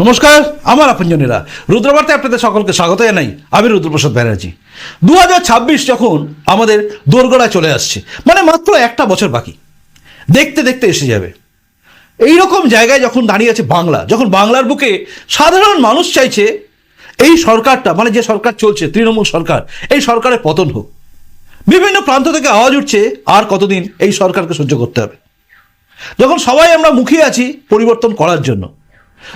নমস্কার, আমার আপনজনেরা। রুদ্রবার্তায় আপনাদের সকলকে স্বাগত জানাই। আমি রুদ্রপ্রসাদ ব্যানার্জি। দু হাজার ছাব্বিশ যখন আমাদের দোরগোড়ায় চলে আসছে মানে মাত্র একটা বছর বাকি, দেখতে দেখতে এসে যাবে। এই রকম জায়গায় যখন দাঁড়িয়ে আছে বাংলা, যখন বাংলার বুকে সাধারণ মানুষ চাইছে, এই সরকারটা মানে যে সরকার চলছে, তৃণমূল সরকার, এই সরকারের পতন হোক। বিভিন্ন প্রান্ত থেকে আওয়াজ উঠছে, আর কতদিন এই সরকারকে সহ্য করতে হবে। যখন সবাই আমরা মুখিয়ে আছি পরিবর্তন করার জন্য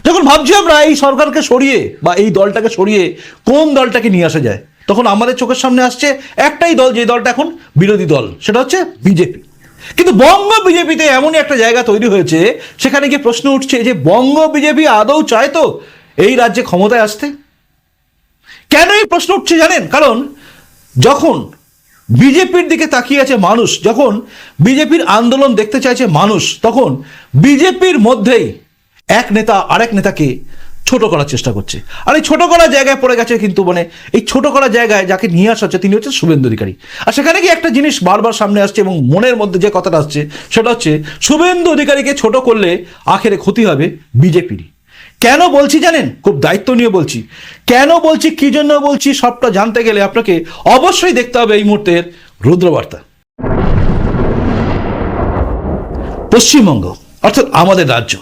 যখন ভাবছি আমরা এই সরকারকে সরিয়ে বা এই দলটাকে সরিয়ে কোন দলটাকে নিয়ে আসা যায়? তখন আমাদের চোখের সামনে আসছে একটাই দল, যে দলটা এখন বিরোধী দল, সেটা হচ্ছে বিজেপি। কিন্তু বঙ্গ বিজেপিতে এমনই একটা জায়গা তৈরি হয়েছে, সেখানে গিয়ে প্রশ্ন উঠছে যে বঙ্গ বিজেপি আদৌ চায় তো এই রাজ্যে ক্ষমতায় আসতে? কেন এই প্রশ্ন উঠছে জানেন? কারণ যখন বিজেপির দিকে তাকিয়ে আছে মানুষ, যখন বিজেপির আন্দোলন দেখতে চাইছে মানুষ, তখন বিজেপির মধ্যেই এক নেতা আরেক নেতাকে ছোট করার চেষ্টা করছে। আর এই ছোট করার জায়গায় পড়ে গেছে কিন্তু মানে এই ছোট করার জায়গায় যাকে নিয়ে আসা হচ্ছে, তিনি হচ্ছেন শুভেন্দু অধিকারী। আর সেখানে গিয়ে একটা জিনিস বারবার সামনে আসছে এবং মনের মধ্যে যে কথাটা আসছে, সেটা হচ্ছে শুভেন্দু অধিকারীকে ছোট করলে আখেরে ক্ষতি হবে বিজেপিরই। কেন বলছি জানেন? খুব দায়িত্ব নিয়ে বলছি। কেন বলছি, কি জন্য বলছি, সবটা জানতে গেলে আপনাকে অবশ্যই দেখতে হবে এই মুহূর্তের রুদ্রবার্তা। পশ্চিমবঙ্গ, অর্থাৎ আমাদের রাজ্য।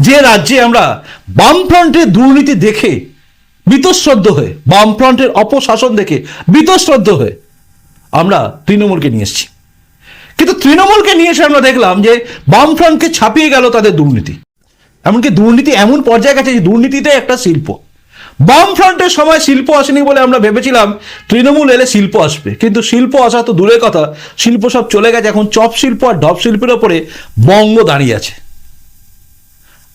যে রাজ্যে আমরা বামফ্রন্টের দুর্নীতি দেখে বীতশ্রদ্ধ হয়ে, বামফ্রন্টের অপশাসন দেখে বীতশ্রদ্ধ হয়ে আমরা তৃণমূলকে নিয়ে এসেছি। কিন্তু তৃণমূলকে নিয়ে এসে আমরা দেখলাম যে বামফ্রন্টকে ছাপিয়ে গেল তাদের দুর্নীতি। এমনকি দুর্নীতি এমন পর্যায়ে গেছে যে দুর্নীতিটাই একটা শিল্প। বামফ্রন্টের সময় শিল্প আসেনি বলে আমরা ভেবেছিলাম তৃণমূল এলে শিল্প আসবে। কিন্তু শিল্প আসা তো দূরের কথা। শিল্প সব চলে গেছে। এখন চপ শিল্প আর ঢপ শিল্পের ওপরে বঙ্গ দাঁড়িয়ে আছে।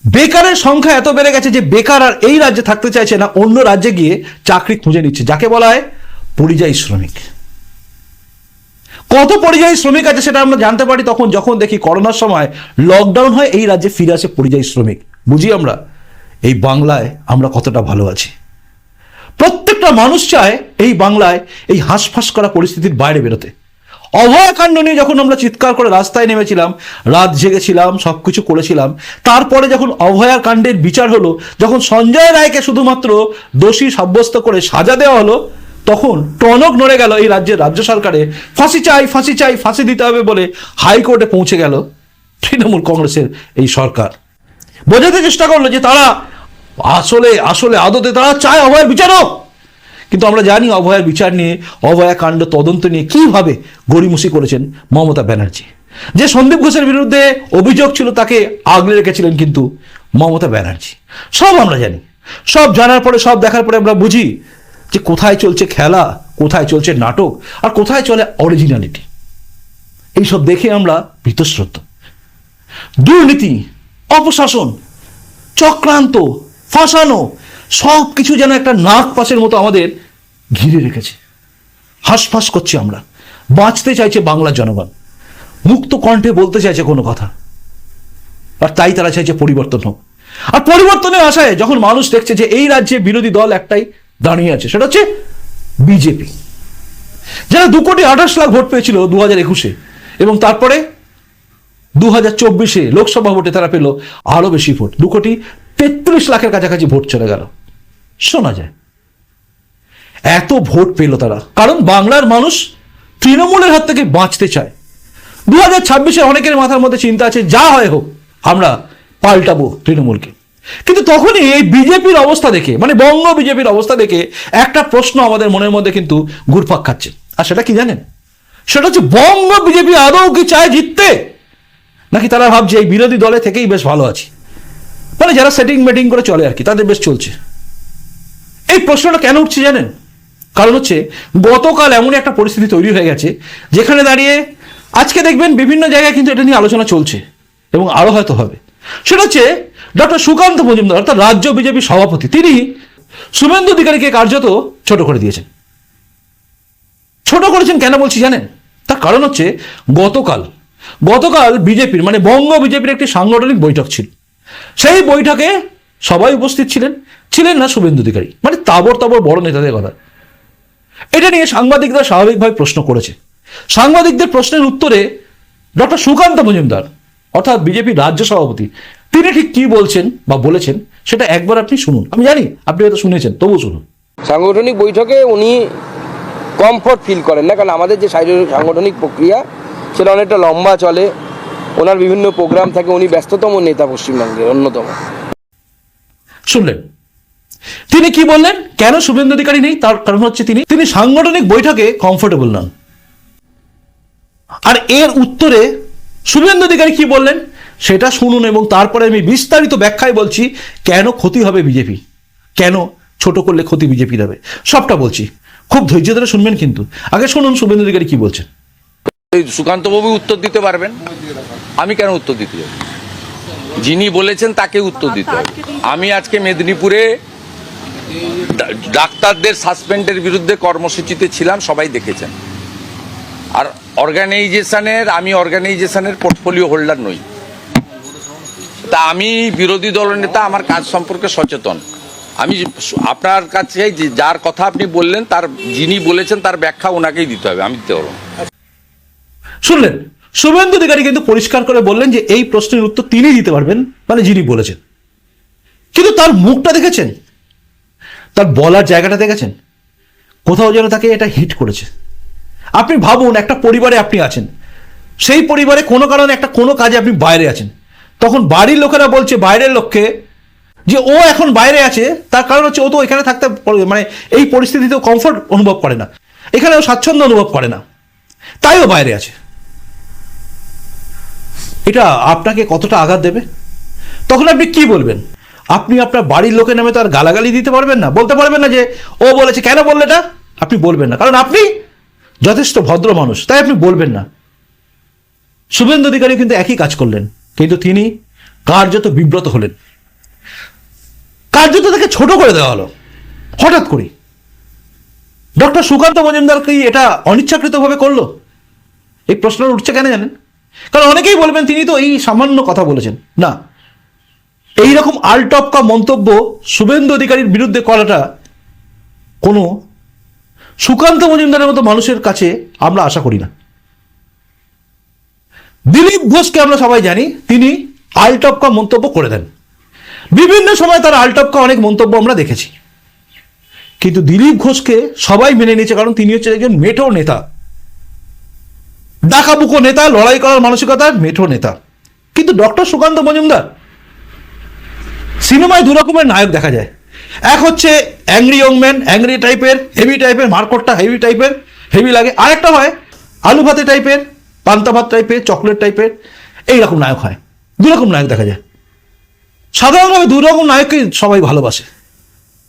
বেকারের সংখ্যা এত বেড়ে গেছে যে বেকার আর এই রাজ্যে থাকতে চাইছে না, অন্য রাজ্যে গিয়ে চাকরি খুঁজে নিচ্ছে। যাকে বলা হয় পরিযায়ী শ্রমিক। কত পরিযায়ী শ্রমিক আছে সেটা আমরা জানতে পারি তখন যখন দেখি করোনার সময় লকডাউন হয়, এই রাজ্যে ফিরে আসে পরিযায়ী শ্রমিক। বুঝি আমরা? এই বাংলায় আমরা কতটা ভালো আছি। প্রত্যেকটা মানুষ চায় এই বাংলায় এই হাঁসফাঁস করা পরিস্থিতির বাইরে বেরোতে। অভয়াকাণ্ড নিয়ে যখন আমরা চিৎকার করে রাস্তায় নেমেছিলাম, রাত জেগেছিলাম সব কিছু করেছিলাম, তারপরে যখন অভয়াকাণ্ডের বিচার হলো, যখন সঞ্জয় রায়কে শুধুমাত্র দোষী সাব্যস্ত করে সাজা দেওয়া হলো, তখন টনক নড়ে গেল এই রাজ্যের রাজ্য সরকারে। ফাঁসি চাই ফাঁসি চাই, ফাঁসি দিতে হবে বলে হাইকোর্টে পৌঁছে গেল তৃণমূল কংগ্রেসের এই সরকার। বোঝাতে চেষ্টা করল যে তারা আসলে আসলে আদতে তারা চায় অভয়ের বিচার হোক। কিন্তু আমরা জানি অভয়ার বিচার নিয়ে, অভয়া কাণ্ড, তদন্ত নিয়ে কীভাবে গড়িমসি করেছেন মমতা ব্যানার্জি। যে সন্দীপ ঘোষের বিরুদ্ধে অভিযোগ ছিল তাকে আগলে রেখেছিলেন কিন্তু মমতা ব্যানার্জি। সব আমরা জানি। সব জানার পরে, সব দেখার পরে আমরা বুঝি যে কোথায় চলছে খেলা, কোথায় চলছে নাটক, আর কোথায় চলে অরিজিনালিটি এইসব দেখে আমরা ভীতশ্রদ্ধ দুর্নীতি, অপশাসন, চক্রান্ত, ফাঁসানো সব কিছু যেন একটা নাক পাশের মতো আমাদের ঘিরে রেখেছে। হাঁসফাঁস করছি আমরা। বাঁচতে চাইছে বাংলার জনগণ। মুক্ত কণ্ঠে বলতে চাইছে কোনো কথা। আর তাই তারা চাইছে পরিবর্তন হোক। আর পরিবর্তনের আশায় যখন মানুষ দেখছে যে এই রাজ্যে বিরোধী দল একটাই দাঁড়িয়ে আছে, সেটা হচ্ছে বিজেপি। যারা দু কোটি আঠাশ লাখ ভোট পেয়েছিল দু হাজার একুশে এবং তারপরে দু হাজার চব্বিশে লোকসভা ভোটে তারা পেল আরও বেশি ভোট। দু কোটি তেত্রিশ লাখের কাছাকাছি ভোট চলে গেল। শোনা যায়। এত ভোট পেল তারা। কারণ বাংলার মানুষ তৃণমূলের হাত থেকে বাঁচতে চায়। দু হাজার ছাব্বিশে অনেকের মাথার মধ্যে চিন্তা আছে, যা হয় হোক, আমরা পাল্টাবো তৃণমূলকে। কিন্তু তখনই এই বিজেপির অবস্থা দেখে মানে বঙ্গ বিজেপির অবস্থা দেখে একটা প্রশ্ন আমাদের মনের মধ্যে কিন্তু ঘুরপাক খাচ্ছে। আর সেটা কি জানেন? সেটা হচ্ছে, বঙ্গ বিজেপি আদৌ কি চায় জিততে? নাকি তারা ভাবছে, এই বিরোধী দলে থেকেই বেশ ভালো আছি? মানে যারা সেটিং মেটিং করে চলে আর কি, তাদের বেশ চলছে। এই প্রশ্নটা কেন উঠছে জানেন? কারণ হচ্ছে গতকাল এমন একটা পরিস্থিতি তৈরি হয়ে গেছে, যেখানে দাঁড়িয়ে আজকে দেখবেন বিভিন্ন জায়গায় কিন্তু এটা নিয়ে আলোচনা চলছে এবং আরও হয়তো হবে। সেটা হচ্ছে ডক্টর সুকান্ত মজুমদার, অর্থাৎ রাজ্য বিজেপি সভাপতি, তিনি শুভেন্দু অধিকারীকে কার্যত ছোট করে দিয়েছেন। ছোট করেছেন কেন বলছি জানেন? তার কারণ হচ্ছে গতকাল গতকাল বিজেপির মানে বঙ্গ বিজেপির একটি সাংগঠনিক বৈঠক ছিল। সেই বৈঠকে সবাই উপস্থিত ছিলেন ছিলেন না শুভেন্দু অধিকারী। মানে তাবর তাবর বড় নেতাদের কথা। এটা নিয়ে সাংবাদিকরা স্বাভাবিকভাবে প্রশ্ন করেছে। সাংবাদিকদের প্রশ্নের উত্তরে ডক্টর সুকান্ত মজুমদার, অর্থাৎ বিজেপির রাজ্য সভাপতি, তিনি ঠিক কি বলছেন বা বলেছেন, সেটা একবার আপনি শুনুন। আমি জানি, আপনি হয়তো শুনেছেন তবু শুনুন। সাংগঠনিক বৈঠকে উনি কমফর্ট ফিল করেন না, কারণ আমাদের যে সাংগঠনিক প্রক্রিয়া, সেটা অনেকটা লম্বা চলে। ওনার বিভিন্ন প্রোগ্রাম থাকে উনি ব্যস্ততম নেতা পশ্চিমবঙ্গের অন্যতম। শুনলেন। তিনি কি বললেন? কেন শুভেন্দু অধিকারী নেই? তার কারণ হচ্ছে তিনি তিনি সাংগঠনিক বৈঠকে কমফোর্টেবল নন। আর এর উত্তরে শুভেন্দু অধিকারী কি বললেন? সেটা শুনুন এবং তারপরে আমি বিস্তারিত ব্যাখ্যায় বলছি, কেন ক্ষতি হবে বিজেপি? কেন ছোট করলে ক্ষতি বিজেপির হবে সবটা বলছি। খুব ধৈর্য ধরে শুনবেন কিন্তু। আগে শুনুন শুভেন্দু অধিকারী কি বলছেন। সুকান্তবাবু উত্তর দিতে পারবেন? আমি কেন উত্তর দিতে যিনি বলেছেন তাকে উত্তর দিতে আমি আজকে মেদিনীপুরে ডাক্তারদের সাসপেন্ডের বিরুদ্ধে কর্মসূচিতে ছিলাম, সবাই দেখেছেন। আর অর্গানাইজেশনের, আমি অর্গানাইজেশনের পোর্টফোলিও হোল্ডার নই। তা আমি বিরোধী দলনেতা আমার কাজ সম্পর্কে সচেতন। আমি আপনার কাছে যার কথা আপনি বললেন, তার, যিনি বলেছেন, তার ব্যাখ্যা ওনাকেই দিতে হবে, আমি দিতে পারব শুনলেন? শুভেন্দু অধিকারী কিন্তু পরিষ্কার করে বললেন যে এই প্রশ্নের উত্তর তিনি দিতে পারবেন মানে যিনি বলেছেন। কিন্তু তার মুখটা দেখেছেন? তার বলার জায়গাটা দেখেছেন? কোথাও যেন তাকে এটা হিট করেছে। আপনি ভাবুন, একটা পরিবারে আপনি আছেন। সেই পরিবারে কোনো কারণে একটা কোনো কাজে আপনি বাইরে আছেন। তখন বাড়ির লোকেরা বলছে, বাইরের লোককে, যে ও এখন বাইরে আছে, তার কারণ হচ্ছে ও তো এখানে থাকতে মানে এই পরিস্থিতিতেও কমফর্ট অনুভব করে না। এখানে ও স্বাচ্ছন্দ্য অনুভব করে না। তাই ও বাইরে আছে। এটা আপনাকে কতটা আঘাত দেবে? তখন আপনি কি বলবেন? আপনি আপনার বাড়ির লোকের নামে তো আর গালাগালি দিতে পারবেন না। বলতে পারবেন না যে, ও বলেছে, কেন বললে এটা? আপনি বলবেন না। কারণ আপনি যথেষ্ট ভদ্র মানুষ, তাই আপনি বলবেন না। শুভেন্দু অধিকারী কিন্তু একই কাজ করলেন। কিন্তু তিনি কার্যত বিব্রত হলেন। কার্যত তাকে ছোট করে দেওয়া হলো। হঠাৎ করে। ডক্টর সুকান্ত মজুমদার কি এটা অনিচ্ছাকৃতভাবে করল? এই প্রশ্ন উঠছে কেন জানেন? কারণ অনেকেই বলবেন, তিনি তো এই সামান্য কথা বলেছেন। না। এই রকম আলটপকা মন্তব্য শুভেন্দু অধিকারীর বিরুদ্ধে করাটা কোনো সুকান্ত মজুমদারের মতো মানুষের কাছে আমরা আশা করি না। দিলীপ ঘোষকে আমরা সবাই জানি, তিনি আলটপকা মন্তব্য করে দেন। বিভিন্ন সময় তার আলটপকা অনেক মন্তব্য আমরা দেখেছি। কিন্তু দিলীপ ঘোষকে সবাই মেনে নিয়েছে, কারণ তিনি হচ্ছে একজন মেঠো নেতা। ডাকাবুকো নেতা, লড়াই করার মানসিকতার মেঠো নেতা। কিন্তু ডক্টর সুকান্ত মজুমদার, সিনেমায় দু রকমের নায়ক দেখা যায়। এক হচ্ছে অ্যাংরি ইয়ংম্যান অ্যাংরি টাইপের, হেভি টাইপের, মার্কটটা হেভি টাইপের, হেভি লাগে। আরেকটা হয় আলু ভাতে টাইপের, পান্তা ভাত টাইপের, চকলেট টাইপের এইরকম নায়ক হয়। দু রকম নায়ক দেখা যায়। সাধারণভাবে দু রকম নায়ককে সবাই ভালোবাসে।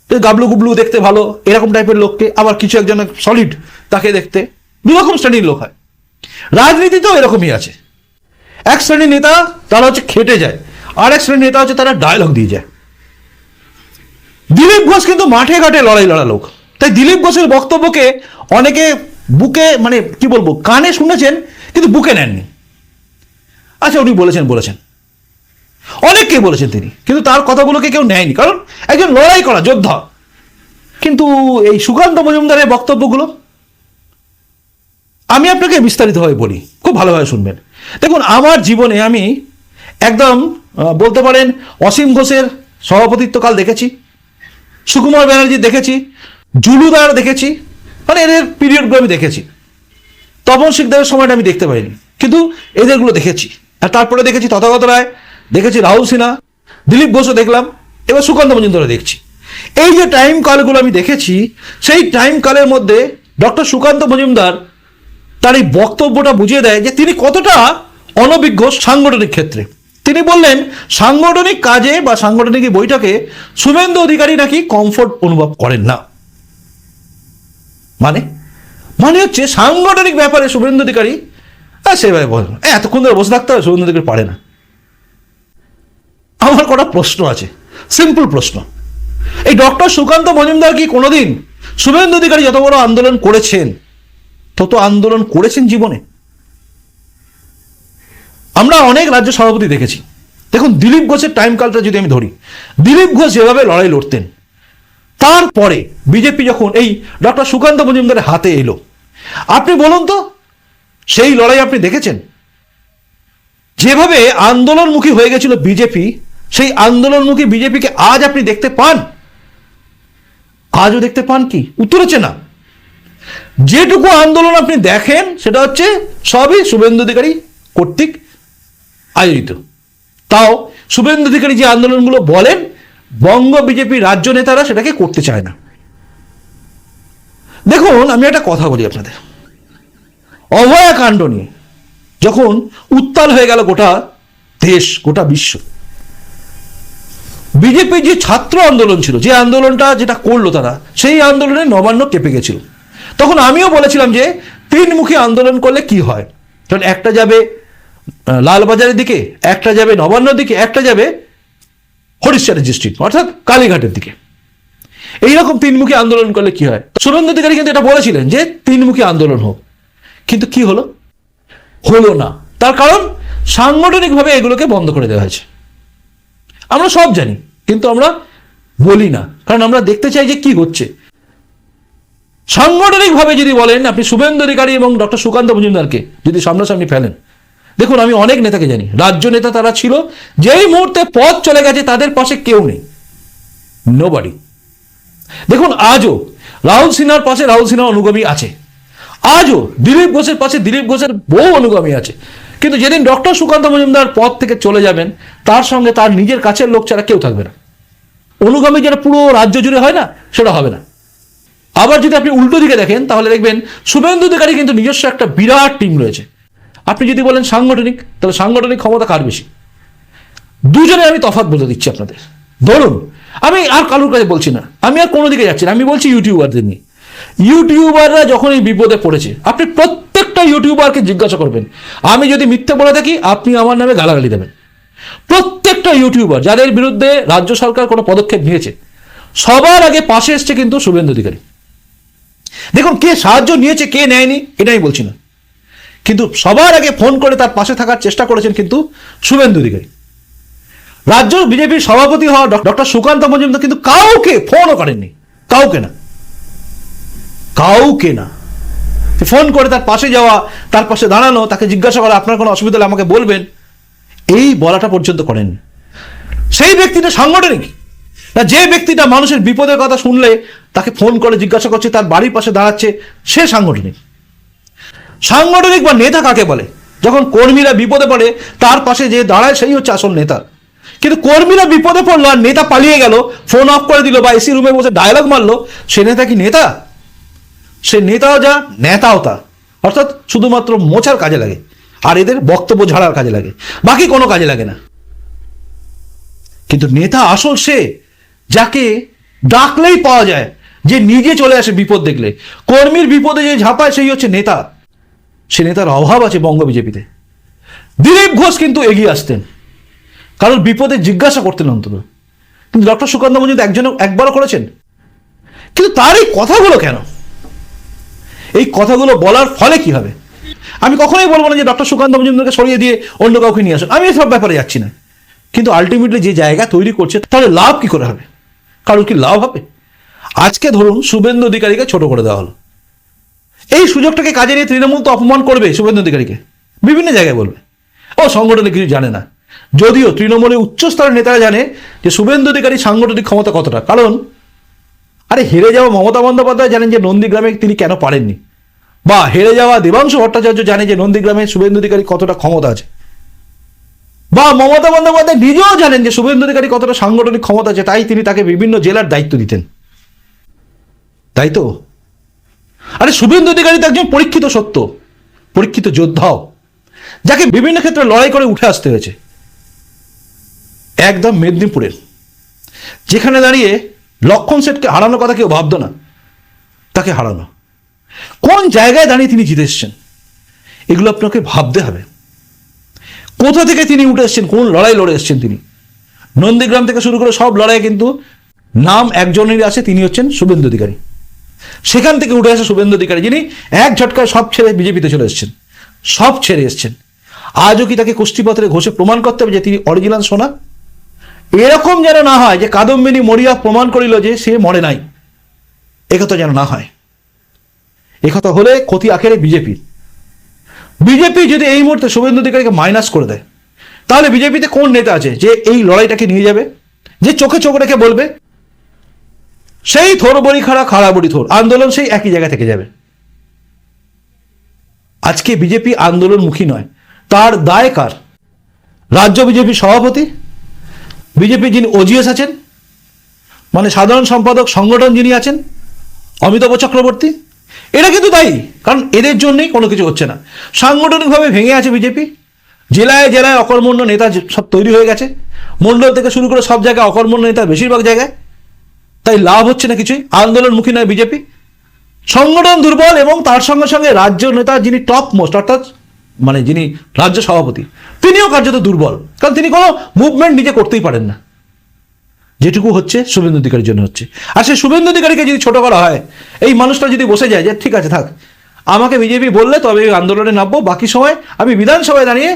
গাবলু গুবলু দেখতে ভালো, এরকম টাইপের লোককে, আবার কিছু একজন সলিড তাকে দেখতে দু রকম শ্রেণির লোক হয়। রাজনীতিতেও এরকমই আছে। এক শ্রেণির নেতা, তারা হচ্ছে খেটে যায়। আর এক শ্রেণির নেতা হচ্ছে তারা ডায়লগ দিয়ে যায়। দিলীপ ঘোষ কিন্তু মাঠে ঘাটে লড়াই, লড়া লোক। তাই দিলীপ ঘোষের বক্তব্যকে অনেকে বুকে মানে কি বলব, কানে শুনেছেন, কিন্তু বুকে নেননি। আচ্ছা উনি বলেছেন বলেছেন। অনেককে বলেছেন তিনি, কিন্তু তার কথাগুলোকে কেউ নেয়নি। কারণ একজন লড়াই করা যোদ্ধা। কিন্তু এই সুকান্ত মজুমদারের বক্তব্যগুলো আমি আপনাকে বিস্তারিতভাবে বলি। খুব ভালোভাবে শুনবেন। দেখুন, আমার জীবনে আমি একদম বলতে পারেন, অসীম ঘোষের সভাপতিত্বকাল দেখেছি, সুকুমার ব্যানার্জি দেখেছি, জুলুদার দেখেছি মানে এদের পিরিয়ডগুলো আমি দেখেছি। তপন শিকদারের সময়টা আমি দেখতে পাইনি, কিন্তু এদেরগুলো দেখেছি। আর তারপরে দেখেছি তথাগত রায়, দেখেছি রাহুল সিনহা, দিলীপ ঘোষও দেখলাম, এবার সুকান্ত মজুমদারও দেখছি। এই যে টাইম কালগুলো আমি দেখেছি, সেই টাইম কালের মধ্যে ডক্টর সুকান্ত মজুমদার তার এই বক্তব্যটা বুঝিয়ে দেয় যে তিনি কতটা অনভিজ্ঞ সাংগঠনিক ক্ষেত্রে। তিনি বললেন, সাংগঠনিক কাজে বা সাংগঠনিক বৈঠকে শুভেন্দু অধিকারী নাকি কমফোর্ট অনুভব করেন না। মানে? মানে হচ্ছে সাংগঠনিক ব্যাপারে শুভেন্দু অধিকারী হ্যাঁ সেভাবে বল এতক্ষণ ধরে বসে থাকতে হবে, শুভেন্দু অধিকারী পারে না। আমার কটা প্রশ্ন আছে সিম্পল প্রশ্ন। এই ডক্টর সুকান্ত মজুমদার কি কোনোদিন শুভেন্দু অধিকারী যত বড় আন্দোলন করেছেন তত আন্দোলন করেছেন জীবনে। আমরা অনেক রাজ্য সভাপতি দেখেছি। দেখুন, দিলীপ ঘোষের টাইম কালটা যদি আমি ধরি, দিলীপ ঘোষ যেভাবে লড়াই লড়তেন, তারপরে বিজেপি যখন এই ডক্টর সুকান্ত মজুমদারের হাতে এলো, আপনি বলুন তো, সেই লড়াই আপনি দেখেছেন? যেভাবে আন্দোলনমুখী হয়ে গেছিল বিজেপি সেই আন্দোলনমুখী বিজেপিকে আজ আপনি দেখতে পান? আজও দেখতে পান কি? উত্তর হচ্ছে না। যেটুকু আন্দোলন আপনি দেখেন, সেটা হচ্ছে সবই শুভেন্দু অধিকারী কর্তৃক আয়োজিত। তাও শুভেন্দু অধিকারী যে আন্দোলনগুলো বলেন, বঙ্গ বিজেপি রাজ্য নেতারা সেটাকে করতে চায় না। দেখুন, আমি একটা কথা বলি আপনাদের। অভয়া কাণ্ড নিয়ে যখন উত্তাল হয়ে গেল গোটা দেশ, গোটা বিশ্ব। বিজেপির যে ছাত্র আন্দোলন ছিল, যে আন্দোলনটা যেটা করল তারা, সেই আন্দোলনে নবান্ন কেঁপে গেছিল। তখন আমিও বলেছিলাম যে তিনমুখী আন্দোলন করলে কি হয়? কারণ একটা যাবে লালবাজারের দিকে, একটা যাবে নবান্নর দিকে, একটা যাবে হরিশ্চারের ডিস্ট্রিক্ট অর্থাৎ কালীঘাটের দিকে। এইরকম তিনমুখী আন্দোলন করলে কি হয়? শুভেন্দু অধিকারী কিন্তু এটা বলেছিলেন যে তিনমুখী আন্দোলন হোক। কিন্তু কি হলো? হলো না। তার কারণ সাংগঠনিকভাবে এগুলোকে বন্ধ করে দেওয়া হয়েছে। আমরা সব জানি, কিন্তু আমরা বলি না। কারণ আমরা দেখতে চাই যে কি হচ্ছে। সাংগঠনিকভাবে যদি বলেন, আপনি শুভেন্দু অধিকারী এবং ডক্টর সুকান্ত মজুমদারকে যদি সামনাসামনি ফেলেন, দেখুন, আমি অনেক নেতাকে জানি, রাজ্য নেতা তারা ছিল, যেই মুহূর্তে পথ চলে গেছে তাদের পাশে কেউ নেই। নোবাডি দেখুন, আজও রাহুল সিনহার পাশে রাহুল সিনহা অনুগামী আছে। আজও দিলীপ ঘোষের পাশে দিলীপ ঘোষের বহু অনুগামী আছে। কিন্তু যেদিন ডক্টর সুকান্ত মজুমদার পদ থেকে চলে যাবেন, তার সঙ্গে তার নিজের কাছের লোক ছাড়া কেউ থাকবে না। অনুগামী যেটা পুরো রাজ্য জুড়ে হয় না, সেটা হবে না। আবার যদি আপনি উল্টো দিকে দেখেন, তাহলে দেখবেন শুভেন্দু অধিকারী কিন্তু নিজস্ব একটা বিরাট টিম রয়েছে। আপনি যদি বলেন সাংগঠনিক, তাহলে সাংগঠনিক ক্ষমতা কার বেশি? দুজনে আমি তফাৎ বলে দিচ্ছি আপনাদের। ধরুন, আমি আর কারোর কাছে বলছি না। আমি আর কোনো দিকে যাচ্ছি না। আমি বলছি ইউটিউবারদের নিয়ে। ইউটিউবাররা যখন এই বিপদে পড়েছে, আপনি প্রত্যেকটা ইউটিউবারকে জিজ্ঞাসা করবেন, আমি যদি মিথ্যে বলে থাকি, আপনি আমার নামে গালাগালি দেবেন? প্রত্যেকটা ইউটিউবার যাদের বিরুদ্ধে রাজ্য সরকার কোনো পদক্ষেপ নিয়েছে, সবার আগে পাশে এসছে কিন্তু শুভেন্দু অধিকারী। দেখুন, কে সাহায্য নিয়েছে, কে নেয়নি এটা আমি বলছি না। কিন্তু সবার আগে ফোন করে তার পাশে থাকার চেষ্টা করেছেন কিন্তু শুভেন্দু অধিকারী। রাজ্য বিজেপির সভাপতি হওয়া ডক্টর সুকান্ত মজুমদার কিন্তু কাউকে ফোনও করেননি, কাউকে না। কাউকে না। ফোন করে তার পাশে যাওয়া, তার পাশে দাঁড়ানো, তাকে জিজ্ঞাসা করা, আপনার কোনো অসুবিধা হলে আমাকে বলবেন, এই বলাটা পর্যন্ত করেন সেই ব্যক্তিটা সাংগঠনিক। না, যে ব্যক্তিটা মানুষের বিপদের কথা শুনলে তাকে ফোন করে জিজ্ঞাসা করছে, তার বাড়ির পাশে দাঁড়াচ্ছে, সে সাংগঠনিক। সাংগঠনিক বা নেতা কাকে বলে? যখন কর্মীরা বিপদে পড়ে, তার পাশে যে দাঁড়ায় সেই হচ্ছে আসল নেতা। কিন্তু কর্মীরা বিপদে পড়ল আর নেতা পালিয়ে গেল, ফোন অফ করে দিল বা এসি রুমে বসে ডায়লগ মারলো, সে নেতা কি নেতা? সে নেতাও যা, নেতাও তা। অর্থাৎ শুধুমাত্র মোছার কাজে লাগে, আর এদের বক্তব্য ঝাড়ার কাজে লাগে, বাকি কোনো কাজে লাগে না। কিন্তু নেতা আসল সে যাকে ডাকলেই পাওয়া যায়, যে নিজে চলে আসে বিপদ দেখলে। কর্মীর বিপদে যে ঝাঁপায়, সেই হচ্ছে নেতা। সে নেতার অভাব আছে বঙ্গ বিজেপিতে। দিলীপ ঘোষ কিন্তু এগিয়ে আসতেন। কারণ বিপদে জিজ্ঞাসা করতেন অন্তত। কিন্তু ডক্টর সুকান্ত মজুমদার একজনও একবারও করেছেন। কিন্তু তার এই কথাগুলো কেন? এই কথাগুলো বলার ফলে কি হবে? আমি কখনোই বলব না যে ডক্টর সুকান্ত মজুমদারকে সরিয়ে দিয়ে অন্য কাউকে নিয়ে আসুন। আমি এসব ব্যাপারে যাচ্ছি না। কিন্তু আলটিমেটলি যে জায়গা তৈরি করছে, তাহলে লাভ কি করে হবে? কারোর কি লাভ হবে? আজকে ধরুন শুভেন্দু অধিকারীকে ছোট করে দেওয়া হলো। এই সুযোগটাকে কাজে নিয়ে তৃণমূল তো অপমান করবে শুভেন্দু অধিকারীকে। বিভিন্ন জায়গায় বলবে। ও সংগঠনে কিছু জানে না। যদিও তৃণমূলের উচ্চস্তরের নেতারা জানে যে শুভেন্দু অধিকারী সাংগঠনিক ক্ষমতা কতটা। কারণ, আরে হেরে যাওয়া মমতা বন্দ্যোপাধ্যায় জানেন যে নন্দীগ্রামে তিনি কেন পারেননি। বা হেরে যাওয়া দেবাংশু ভট্টাচার্য জানে যে নন্দীগ্রামে শুভেন্দু অধিকারী কতটা ক্ষমতা আছে। বা মমতা বন্দ্যোপাধ্যায় নিজেও জানেন যে শুভেন্দু অধিকারী কতটা সাংগঠনিক ক্ষমতা আছে, তাই তিনি তাকে বিভিন্ন জেলার দায়িত্ব দিতেন। তাই তো? আরে শুভেন্দু অধিকারী তো একজন পরীক্ষিত সত্য, পরীক্ষিত যোদ্ধাও, যাকে বিভিন্ন ক্ষেত্রে লড়াই করে উঠে আসতে হয়েছে। একদম মেদিনীপুরের, যেখানে দাঁড়িয়ে লক্ষণ সেটকে হারানোর কথা কেউ ভাবতো না, তাকে হারানো। কোন জায়গায় দাঁড়িয়ে তিনি জিতে এসছেন? এগুলো আপনাকে ভাবতে হবে। কোথা থেকে তিনি উঠে এসছেন? কোন লড়াই লড়ে এসছেন তিনি? নন্দীগ্রাম থেকে শুরু করে সব লড়াই কিন্তু নাম একজনেরই আছে, তিনি হচ্ছেন শুভেন্দু অধিকারী। সেখান থেকে উঠে আসে শুভেন্দু অধিকারী, যিনি এক ঝটকায় সব ছেড়ে বিজেপিতে চলে এসেছেন। সব ছেড়ে এসছেন। আজও কি তাকে কুষ্টিপত্রে ঘষে প্রমাণ করতে হবে যে তিনি অরিজিনাল সোনা? এরকম যেন না হয় যে কাদম্বিনী মরিয়া প্রমাণ করিল যে সে মরে নাই। একথা যেন না হয়। একথা হলে ক্ষতি আখেরে বিজেপির। বিজেপি যদি এই মুহূর্তে শুভেন্দু অধিকারীকে মাইনাস করে দেয়, তাহলে বিজেপিতে কোন নেতা আছে যে এই লড়াইটাকে নিয়ে যাবে, যে চোখে চোখ রেখে বলবে, সেই থোর বড়ি খাড়া খাড়া বড়ি থোর, আন্দোলন সেই একই জায়গা থেকে যাবে। আজকে বিজেপি আন্দোলনমুখী নয়, তার দায় কার? রাজ্য বিজেপি সভাপতি, বিজেপি যিনি ওজিএস আছেন মানে সাধারণ সম্পাদক সংগঠন যিনি আছেন, অমিতাভ চক্রবর্তী এরা কিন্তু দায়ী। কারণ এদের জন্যই কোনো কিছু হচ্ছে না। সাংগঠনিকভাবে ভেঙে আছে বিজেপি। জেলায় জেলায় অকর্মণ্য নেতা সব তৈরি হয়ে গেছে। মণ্ডল থেকে শুরু করে সব জায়গায় অকর্মণ্য নেতা বেশিরভাগ জায়গায়। তাই লাভ হচ্ছে না কিছুই। আন্দোলনমুখী নয় বিজেপি। সংগঠন দুর্বল এবং তার সঙ্গে সঙ্গে রাজ্য নেতা যিনি টপ মোস্ট অর্থাৎ মানে যিনি রাজ্য সভাপতি, তিনিও কার্যত দুর্বল। কারণ তিনি কোনো মুভমেন্ট নিজে করতেই পারেন না। যেটুকু হচ্ছে শুভেন্দু অধিকারীর জন্য হচ্ছে। আর সেই শুভেন্দু অধিকারীকে যদি ছোট করা হয়, এই মানুষটা যদি বসে যায় যে, ঠিক আছে, থাক। আমাকে বিজেপি বললে তবে আন্দোলনে নামবো, বাকি সময় আমি বিধানসভায় দাঁড়িয়ে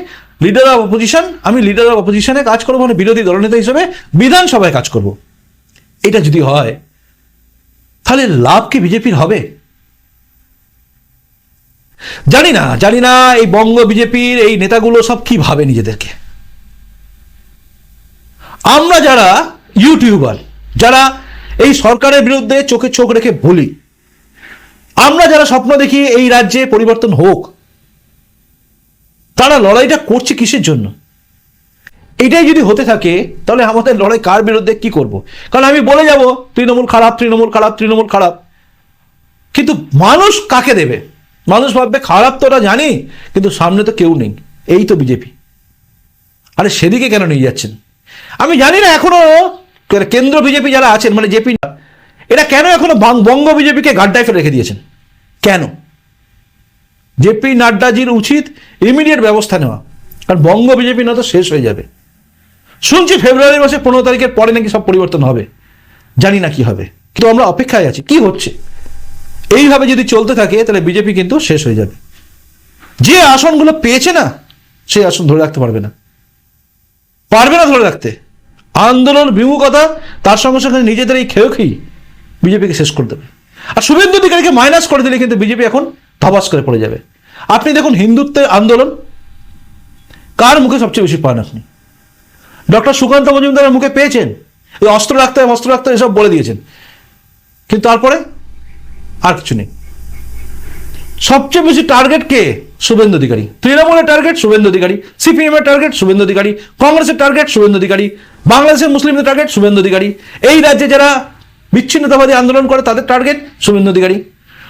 লিডার অফ অপোজিশন আমি লিডার অফ অপোজিশনে কাজ করব মানে বিরোধী দলনেতা হিসেবে বিধানসভায় কাজ করব। এটা যদি হয়, তাহলে লাভ কি বিজেপির হবে? জানি না জানি না এই বঙ্গ বিজেপির এই নেতাগুলো সব কি ভাবে নিজেদেরকে। আমরা যারা ইউটিউবার যারা এই সরকারের বিরুদ্ধে চোখে চোখ রেখে বলি আমরা যারা স্বপ্ন দেখি এই রাজ্যে পরিবর্তন হোক, তারা লড়াইটা করছে কিসের জন্য? এটাই যদি হতে থাকে, তাহলে আমাদের লড়াই কার বিরুদ্ধে কি করব? কারণ আমি বলে যাব, তৃণমূল খারাপ তৃণমূল খারাপ তৃণমূল খারাপ। কিন্তু মানুষ কাকে দেবে? মানুষ ভাববে, খারাপ তো ওরা জানি, কিন্তু সামনে তো কেউ নেই। এই তো বিজেপি। আরে সেদিকে কেন নিয়ে যাচ্ছেন? আমি জানি না এখনও কেন্দ্র বিজেপি যারা আছেন মানে জেপি এরা কেন এখনও বঙ্গ বিজেপিকে গাড্ডায় ফেলে রেখে দিয়েছেন? কেন? জেপি নাড্ডাজির উচিত ইমিডিয়েট ব্যবস্থা নেওয়া। কারণ বঙ্গ বিজেপি না তো শেষ হয়ে যাবে। শুনছি ফেব্রুয়ারি মাসে পনেরো তারিখের পরে নাকি সব পরিবর্তন হবে। জানি না কি হবে। কিন্তু আমরা অপেক্ষায় আছি, কি হচ্ছে? এইভাবে যদি চলতে থাকে, তাহলে বিজেপি কিন্তু শেষ হয়ে যাবে। যে আসনগুলো পেয়েছে না, সেই আসন ধরে রাখতে পারবে না। পারবে না ধরে রাখতে। আন্দোলন বিমুখতা তার সঙ্গে সঙ্গে নিজেদের এই খেয়েও খেয়ে বিজেপিকে শেষ করে দেবে। আর শুভেন্দু অধিকারীকে মাইনাস করে দিলে কিন্তু বিজেপি এখন ধবাস করে পড়ে যাবে। আপনি দেখুন হিন্দুত্বের আন্দোলন, কার মুখে সবচেয়ে বেশি পান আপনি? ডক্টর সুকান্ত মজুমদারের মুখে পেয়েছেন, এই অস্ত্র রাখতে অস্ত্র রাখতে এসব বলে দিয়েছেন। কিন্তু তারপরে আর কিছু নেই। সবচেয়ে বেশি টার্গেট কে? শুভেন্দু অধিকারী। তৃণমূলের টার্গেট শুভেন্দু অধিকারী সিপিএম এর টার্গেট শুভেন্দু অধিকারী, কংগ্রেসের টার্গেট শুভেন্দু অধিকারী, বাংলাদেশের মুসলিমদের টার্গেট শুভেন্দু অধিকারী। এই রাজ্যে যারা বিচ্ছিন্নতাবাদী আন্দোলন করে, তাদের টার্গেট শুভেন্দু অধিকারী।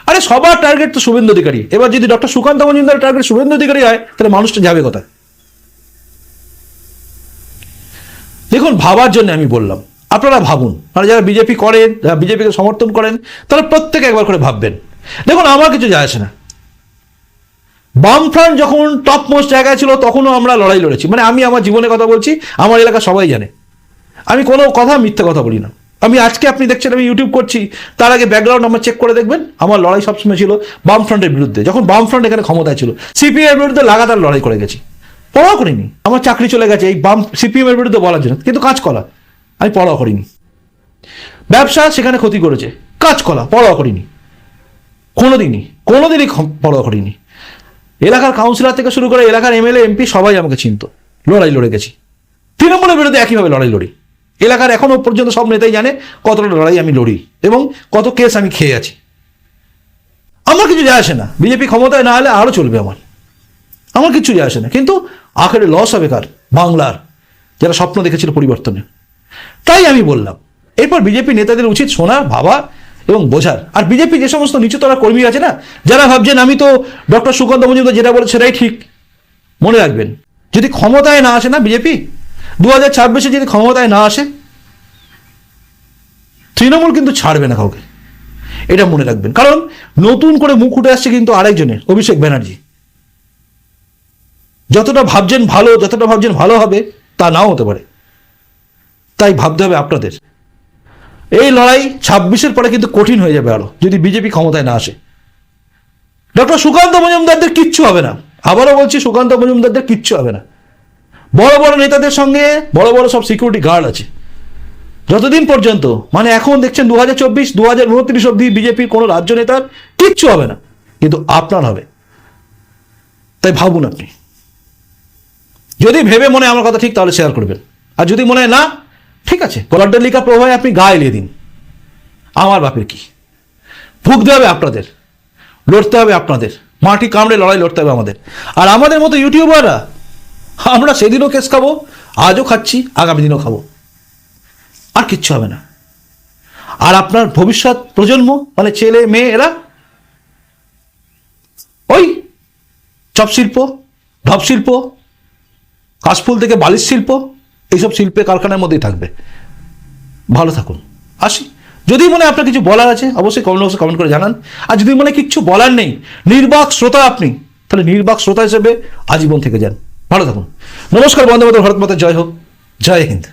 আরে সবার টার্গেট তো শুভেন্দু অধিকারী। এবার যদি ডক্টর সুকান্ত মজুমদারের টার্গেট শুভেন্দু অধিকারী হয়, তাহলে মানুষটা যাবে কোথায়? দেখুন, ভাবার জন্য আমি বললাম, আপনারা ভাবুন। মানে যারা বিজেপি করেন, যারা বিজেপিকে সমর্থন করেন, তারা প্রত্যেকে একবার করে ভাববেন। দেখুন, আমার কিছু যায় আসে না। বামফ্রন্ট যখন টপ মোস্ট জায়গায় ছিল, তখনও আমরা লড়াই লড়েছি। মানে আমি আমার জীবনের কথা বলছি, আমার এলাকা সবাই জানে। আমি কোনো কথা মিথ্যে কথা বলি না। আমি আজকে আপনি দেখছেন, আমি ইউটিউব করছি, তার আগে ব্যাকগ্রাউন্ড আমার চেক করে দেখবেন। আমার লড়াই সবসময় ছিল বামফ্রন্টের বিরুদ্ধে। যখন বামফ্রন্ট এখানে ক্ষমতায় ছিল সিপিএম এর বিরুদ্ধে লাগাতার লড়াই করে গেছি। পড়াও করিনি। আমার চাকরি চলে গেছে, এই বাম সিপিএম এর বিরুদ্ধে বলার জন্য। কিন্তু কাজ করা আমি পড়াও করিনি। ব্যবসা সেখানে ক্ষতি করেছে। কাজ করা পড়াও করিনি। কোনোদিনই কোনোদিনই পরোয়া করিনি। এলাকার কাউন্সিলর থেকে শুরু করে এলাকার এমএলএ এমপি সবাই আমাকে চিনত। লড়াই লড়ে গেছি। তৃণমূলের বিরুদ্ধে একইভাবে লড়াই লড়ি। এলাকার এখনও পর্যন্ত সব নেতাই জানে কতটা লড়াই আমি লড়ি এবং কত কেস আমি খেয়ে আছি। আমার কিছু যায় আসে না। বিজেপি ক্ষমতায় না হলে আরও চলবে আমার। আমার কিছু যায় আসে না। কিন্তু আখেরে লস হবে কার? বাংলার। যারা স্বপ্ন দেখেছিল পরিবর্তনে। তাই আমি বললাম, এরপর বিজেপি নেতাদের উচিত শোনা, ভাবা এবং বোঝার। আর বিজেপি যে সমস্ত নিচুতলা কর্মী আছে না, যারা ভাবছেন, আমি তো ডক্টর সুকান্ত মজুমদার যেটা বলে সেটাই ঠিক। মনে রাখবেন, যদি ক্ষমতায় না আসে না বিজেপি দু হাজার ছাব্বিশে যদি ক্ষমতায় না আসে, তৃণমূল কিন্তু ছাড়বে না কাউকে। এটা মনে রাখবেন। কারণ নতুন করে মুখ উঠে আসছে কিন্তু আরেকজনের, অভিষেক ব্যানার্জি। যতটা ভাবছেন ভালো, যতটা ভাবছেন ভালো হবে, তা নাও হতে পারে। তাই ভাবতে হবে আপনাদের। এই লড়াই ছাব্বিশের পরে কিন্তু কঠিন হয়ে যাবে আরও, যদি বিজেপি ক্ষমতায় না আসে। ডক্টর সুকান্ত মজুমদারদের কিচ্ছু হবে না। আবারও বলছি, সুকান্ত মজুমদারদের কিচ্ছু হবে না। বড় বড় নেতাদের সঙ্গে বড় বড় সব সিকিউরিটি গার্ড আছে। যতদিন পর্যন্ত মানে এখন দেখছেন দু হাজার চব্বিশ দু হাজার উনত্রিশ অব্দি বিজেপির কোনো রাজ্য নেতার কিচ্ছু হবে না। কিন্তু আপনার হবে। তাই ভাবুন আপনি। যদি ভেবে মনে আমার কথা ঠিক, তাহলে শেয়ার করবেন। আর যদি মনে হয় না ঠিক আছে কলাড্ডলিকা প্রভাবে আপনি গা এলিয়ে দিন। আমার বাপের কি? ভুগতে হবে আপনাদের, লড়তে হবে আপনাদের, মাটি কামড়ে লড়াই লড়তে হবে আমাদের। আর আমাদের মতো ইউটিউবাররা, আমরা সেদিনও কেস খাব, আজও খাচ্ছি, আগামী দিনও খাব। আর কিচ্ছু হবে না। আর আপনার ভবিষ্যৎ প্রজন্ম মানে ছেলে, মেয়ে, এরা ওই চপ শিল্প ঢপ শিল্প কাশফুল থেকে বালিশ শিল্প এইসব শিল্পে কারখানার মধ্যেই থাকবে। ভালো থাকুন। আসি। যদি মনে আপনার কিছু বলার আছে, অবশ্যই কমেন্ট বক্সে কমেন্ট করে জানান। আর যদি মনে কিচ্ছু বলার নেই, নির্বাক শ্রোতা আপনি, তাহলে নির্বাক শ্রোতা হিসেবে আজীবন থেকে যান। ভালো থাকুন। নমস্কার বন্ধু ভারত মাতা জয় হোক। জয় হিন্দ।